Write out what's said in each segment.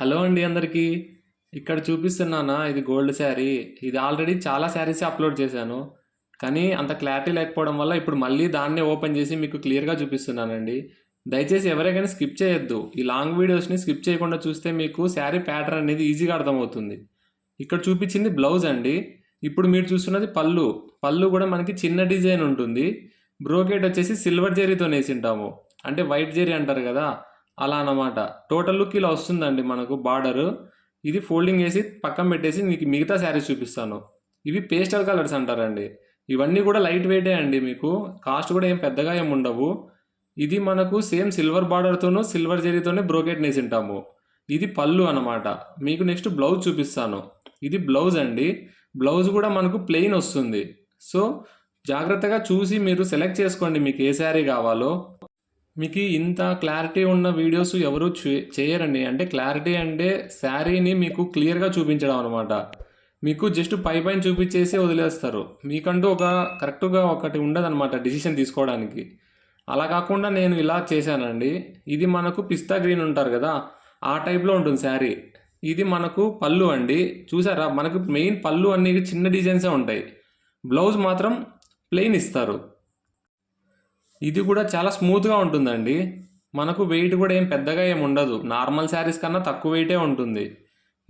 Hello అండి అందరికీ. ఇక్కడ చూపిస్తున్నానా? ఇది గోల్డ్ శారీ. ఇది ఆల్రెడీ చాలా శారీస్ అప్లోడ్ చేశాను. కానీ అంత క్లారిటీ లేకపోవడం వల్ల ఇప్పుడు మళ్ళీ దాన్నే ఓపెన్ చేసి మీకు క్లియర్గా చూపిస్తున్నానండి. దయచేసి ఎవరైనా స్కిప్ చేయొద్దు. ఈ లాంగ్ వీడియోస్ని స్కిప్ చేయకుండా చూస్తే మీకు శారీ ప్యాటర్న్ అనేది ఈజీగా అర్థమవుతుంది. ఇక్కడ చూపించింది బ్లౌజ్ అండి. ఇప్పుడు మీరు చూస్తున్నది పళ్ళు. పళ్ళు కూడా మనకి చిన్న డిజైన్ ఉంటుంది. బ్రోకెట్ వచ్చేసి సిల్వర్ జెరీతో నేసింటాము అంటే వైట్ జెరీ అంటారు కదా. అలా అన్నమాట. టోటల్ లుక్ ఇలా వస్తుందండి మనకు బార్డరు. ఇది ఫోల్డింగ్ వేసి పక్కన పెట్టేసి మీకు మిగతా శారీస్ చూపిస్తాను. ఇవి పేస్టల్ కలర్స్ అంటారండి. ఇవన్నీ కూడా లైట్ వెయిటే అండి మీకు. కాస్ట్ కూడా ఏం పెద్దగా ఏం ఉండవు. ఇది మనకు సేమ్ సిల్వర్ బార్డర్తోనూ సిల్వర్ జెరీతోనే బ్రోకెట్ నేసింటాము ఇది పళ్ళు అన్నమాట. మీకు నెక్స్ట్ బ్లౌజ్ చూపిస్తాను. ఇది బ్లౌజ్ అండి. బ్లౌజ్ కూడా మనకు ప్లెయిన్ వస్తుంది. సో జాగ్రత్తగా చూసి మీరు సెలెక్ట్ చేసుకోండి మీకు ఏ శారీ కావాలో. మీకు ఇంత క్లారిటీ ఉన్న వీడియోస్ ఎవరు చే- చేయరండి. అంటే క్లారిటీ అంటే శారీని మీకు క్లియర్గా చూపించడం అనమాట మీకు జస్ట్ పై పైన చూపించేసి వదిలేస్తారు. మీకంటూ ఒక కరెక్ట్గా ఒకటి ఉండదన్నమాట డిసిషన్ తీసుకోవడానికి. అలా కాకుండా నేను ఇలా చేశానండి. ఇది మనకు పిస్తా గ్రీన్ ఉంటారు కదా ఆ టైప్లో ఉంటుంది శారీ. ఇది మనకు పళ్ళు అండి. చూసారా? మనకు మెయిన్ పళ్ళు అన్నీ చిన్న డిజైన్సే ఉంటాయి. బ్లౌజ్ మాత్రం ప్లెయిన్ ఇస్తారు. ఇది కూడా చాలా స్మూత్గా ఉంటుందండి. మనకు వెయిట్ కూడా ఏం పెద్దగా ఏం ఉండదు. నార్మల్ శారీస్ కన్నా తక్కువ వెయిటే ఉంటుంది.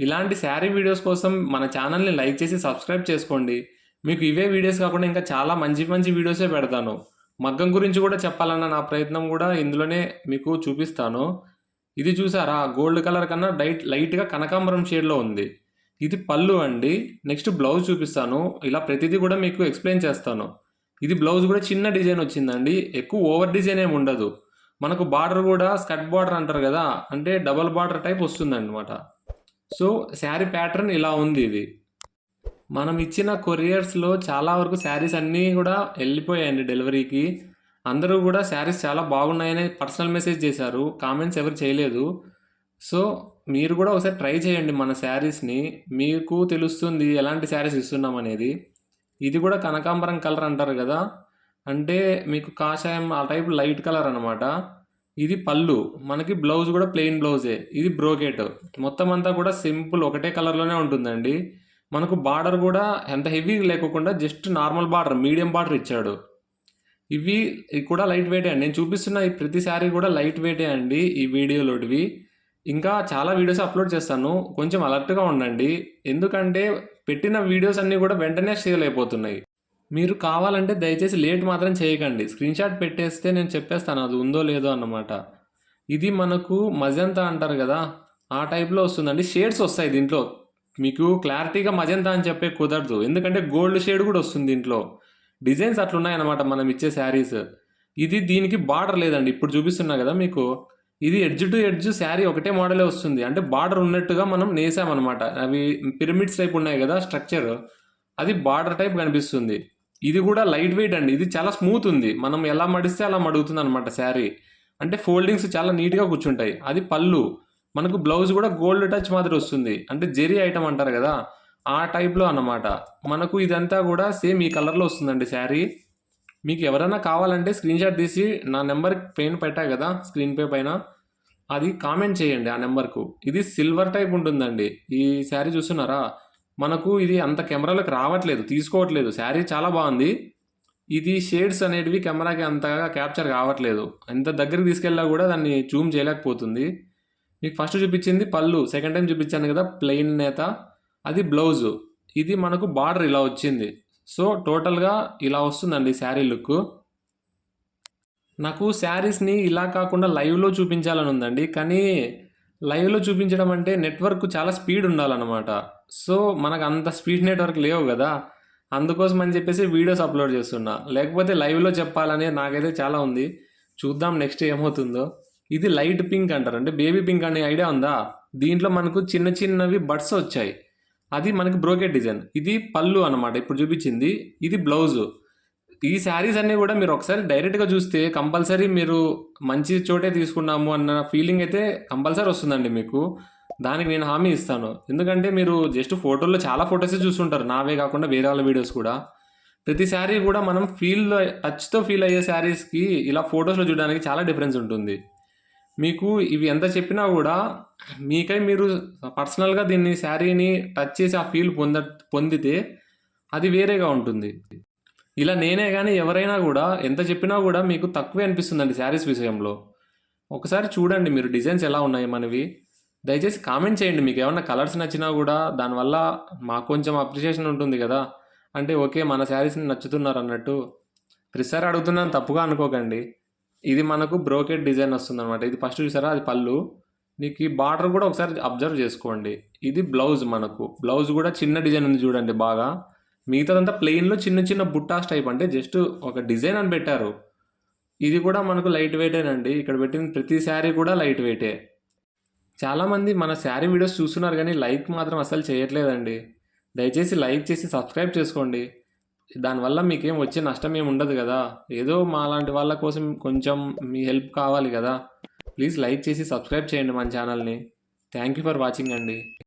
ఇలాంటి శారీ వీడియోస్ కోసం మన ఛానల్ని లైక్ చేసి సబ్స్క్రైబ్ చేసుకోండి. మీకు ఇవే వీడియోస్ కాకుండా ఇంకా చాలా మంచి మంచి వీడియోసే పెడతాను. మగ్గం గురించి కూడా చెప్పాలన్న నా ప్రయత్నం కూడా ఇందులోనే మీకు చూపిస్తాను. ఇది చూసారా? గోల్డ్ కలర్ కన్నా లైట్ లైట్గా కనకాంబరం షేడ్లో ఉంది. ఇది పళ్ళు అండి. నెక్స్ట్ బ్లౌజ్ చూపిస్తాను. ఇలా ప్రతిదీ కూడా మీకు ఎక్స్ప్లెయిన్ చేస్తాను. ఇది బ్లౌజ్ కూడా చిన్న డిజైన్ వచ్చిందండి. ఎక్కువ ఓవర్ డిజైన్ ఏమి ఉండదు. మనకు బార్డర్ కూడా స్కట్ బార్డర్ అంటారు కదా అంటే డబల్ బార్డర్ టైప్ వస్తుందన్నమాట. సో శారీ ప్యాటర్న్ ఇలా ఉంది ఇది. మనం ఇచ్చిన కొరియర్స్లో చాలా వరకు శారీస్ అన్నీ కూడా వెళ్ళిపోయాయండి డెలివరీకి. అందరూ కూడా శారీస్ చాలా బాగున్నాయని పర్సనల్ మెసేజ్ చేశారు. కామెంట్స్ ఎవరు చేయలేదు. సో మీరు కూడా ఒకసారి ట్రై చేయండి మన శారీస్ని. మీకు తెలుస్తుంది ఎలాంటి శారీస్ ఇస్తున్నాం అనేది ఇది కూడా కనకాంబరం కలర్ అంటారు కదా. అంటే మీకు కాషాయం ఆ టైప్ లైట్ కలర్ అనమాట ఇది పళ్ళు. మనకి బ్లౌజ్ కూడా ప్లెయిన్ బ్లౌజే ఇది బ్రోకెట్ మొత్తం అంతా కూడా సింపుల్ ఒకటే కలర్లోనే ఉంటుందండి. మనకు బార్డర్ కూడా ఎంత హెవీ లేకోకుండా just normal border medium border ఇచ్చాడు. ఇవి ఇవి కూడా లైట్ వెయిటే అండి. నేను చూపిస్తున్న ఈ ప్రతి శారీ కూడా లైట్ వెయిటే అండి ఈ వీడియోలోటివి. ఇంకా చాలా వీడియోస్ అప్లోడ్ చేస్తాను. కొంచెం అలర్ట్గా ఉండండి. ఎందుకంటే పెట్టిన వీడియోస్ అన్నీ కూడా వెంటనే షేర్ అయిపోతున్నాయి. మీరు కావాలంటే దయచేసి లేట్ మాత్రం చేయకండి. స్క్రీన్ షాట్ పెట్టేస్తే నేను చెప్పేస్తాను అది ఉందో లేదో అన్నమాట. ఇది మనకు మజంతా అంటారు కదా ఆ టైప్లో వస్తుందండి. షేడ్స్ వస్తాయి దీంట్లో. మీకు క్లారిటీగా మజంతా అని చెప్పే కుదరదు. ఎందుకంటే గోల్డ్ షేడ్ కూడా వస్తుంది దీంట్లో. డిజైన్స్ అట్లున్నాయన్నమాట మనం ఇచ్చే శారీస్. ఇది దీనికి బార్డర్ లేదండి. ఇప్పుడు చూపిస్తున్నా కదా మీకు. ఇది ఎడ్జ్ టు ఎడ్జ్ శారీ ఒకటే మోడలే వస్తుంది. అంటే బార్డర్ ఉన్నట్టుగా మనం నేసామన్నమాట. అవి పిరమిడ్స్ టైప్ ఉన్నాయి కదా స్ట్రక్చర్. అది బార్డర్ టైప్ కనిపిస్తుంది. ఇది కూడా లైట్ వెయిట్ అండి. ఇది చాలా స్మూత్ ఉంది. మనం ఎలా మడిస్తే అలా మడుగుతుంది అనమాట శారీ. అంటే ఫోల్డింగ్స్ చాలా నీట్గా కూర్చుంటాయి. అది పళ్ళు. మనకు బ్లౌజ్ కూడా గోల్డ్ టచ్ మాదిరి వస్తుంది. అంటే జెరీ ఐటమ్ అంటారు కదా ఆ టైప్లో అన్నమాట. మనకు ఇదంతా కూడా సేమ్ ఈ కలర్లో వస్తుందండి శారీ. మీకు ఎవరైనా కావాలంటే స్క్రీన్ షాట్ తీసి నా నెంబర్ పెయిన్ పెట్టా కదా స్క్రీన్ పే పైన అది కామెంట్ చేయండి ఆ నెంబర్కు ఇది సిల్వర్ టైప్ ఉంటుందండి. ఈ శారీ చూస్తున్నారా? మనకు ఇది అంత కెమెరాలకు రావట్లేదు తీసుకోవట్లేదు. శారీ చాలా బాగుంది. ఇది షేడ్స్ అనేటివి కెమెరాకి అంతగా క్యాప్చర్ కావట్లేదు. ఎంత దగ్గరికి తీసుకెళ్ళా కూడా దాన్ని జూమ్ చేయలేకపోతుంది. మీకు ఫస్ట్ చూపించింది పళ్ళు సెకండ్ టైం చూపించాను కదా ప్లెయిన్ నేత. అది బ్లౌజు ఇది మనకు బార్డర్ ఇలా వచ్చింది. సో టోటల్గా ఇలా వస్తుందండి శారీ లుక్. నాకు శారీస్ని ఇలా కాకుండా లైవ్లో చూపించాలని ఉందండి. కానీ లైవ్లో చూపించడం అంటే నెట్వర్క్ చాలా స్పీడ్ ఉండాలన్నమాట. సో మనకు అంత స్పీడ్ నెట్వర్క్ లేవు కదా. అందుకోసం అని చెప్పేసి వీడియోస్ అప్లోడ్ చేస్తున్నా. లేకపోతే లైవ్లో చెప్పాలనే నాకైతే చాలా ఉంది. చూద్దాం నెక్స్ట్ ఏమవుతుందో. ఇది లైట్ పింక్ అంటారు అంటే బేబీ పింక్ అనే ఐడియా ఉందా? దీంట్లో మనకు చిన్న చిన్నవి బడ్స్ వచ్చాయి. అది మనకి బ్రోకెట్ డిజైన్. ఇది పళ్ళు అనమాట ఇప్పుడు చూపించింది. ఇది బ్లౌజు. ఈ శారీస్ అన్నీ కూడా మీరు ఒకసారి డైరెక్ట్గా చూస్తే కంపల్సరీ మీరు మంచి చోటే తీసుకున్నాము అన్న ఫీలింగ్ అయితే కంపల్సరీ వస్తుందండి మీకు. దానికి నేను హామీ ఇస్తాను. ఎందుకంటే మీరు జస్ట్ ఫోటోల్లో చాలా ఫొటోసే చూస్తుంటారు. నావే కాకుండా వేరే వాళ్ళ వీడియోస్ కూడా. ప్రతి శారీ కూడా మనం ఫీల్ టచ్తో ఫీల్ అయ్యే శారీస్కి ఇలా ఫొటోస్లో చూడడానికి చాలా డిఫరెన్స్ ఉంటుంది. మీకు ఇవి ఎంత చెప్పినా కూడా మీకై మీరు పర్సనల్గా దీన్ని శారీని టచ్ చేసి ఆ ఫీల్ పొంద పొందితే అది వేరేగా ఉంటుంది. ఇలా నేనే కానీ ఎవరైనా కూడా ఎంత చెప్పినా కూడా మీకు తక్కువే అనిపిస్తుందండి శారీస్ విషయంలో. ఒకసారి చూడండి మీరు డిజైన్స్ ఎలా ఉన్నాయి మనవి. దయచేసి కామెంట్ చేయండి మీకు ఏమన్నా కలర్స్ నచ్చినా కూడా దానివల్ల మాకు కొంచెం అప్రిషియేషన్ ఉంటుంది కదా. అంటే ఓకే మన శారీస్ని నచ్చుతున్నారు అన్నట్టు. ప్రతిసారి అడుగుతున్నాను తప్పుగా అనుకోకండి. ఇది మనకు బ్రోకెట్ డిజైన్ వస్తుంది అనమాట ఇది ఫస్ట్ చూసారా? అది పళ్ళు. నీకు ఈ బార్డర్ కూడా ఒకసారి అబ్జర్వ్ చేసుకోండి. ఇది బ్లౌజ్ మనకు. బ్లౌజ్ కూడా చిన్న డిజైన్ ఉంది చూడండి బాగా. మిగతాదంతా ప్లెయిన్లో చిన్న చిన్న బుట్టాస్ టైప్ అంటే జస్ట్ ఒక డిజైన్ అని పెట్టారు. ఇది కూడా మనకు లైట్ వెయిటేనండి. ఇక్కడ పెట్టిన ప్రతి శారీ కూడా లైట్ వెయిటే. చాలామంది మన శారీ వీడియోస్ చూస్తున్నారు కానీ లైక్ మాత్రం అసలు చేయట్లేదండి. దయచేసి లైక్ చేసి సబ్స్క్రైబ్ చేసుకోండి. దానివల్ల మీకేం వచ్చే నష్టం ఏమి ఉండదు కదా. ఏదో మా లాంటి వాళ్ళ కోసం కొంచెం మీ హెల్ప్ కావాలి కదా. ప్లీజ్ లైక్ చేసి సబ్స్క్రైబ్ చేయండి మన ఛానల్ని. థ్యాంక్ యూ ఫర్ వాచింగ్ అండి.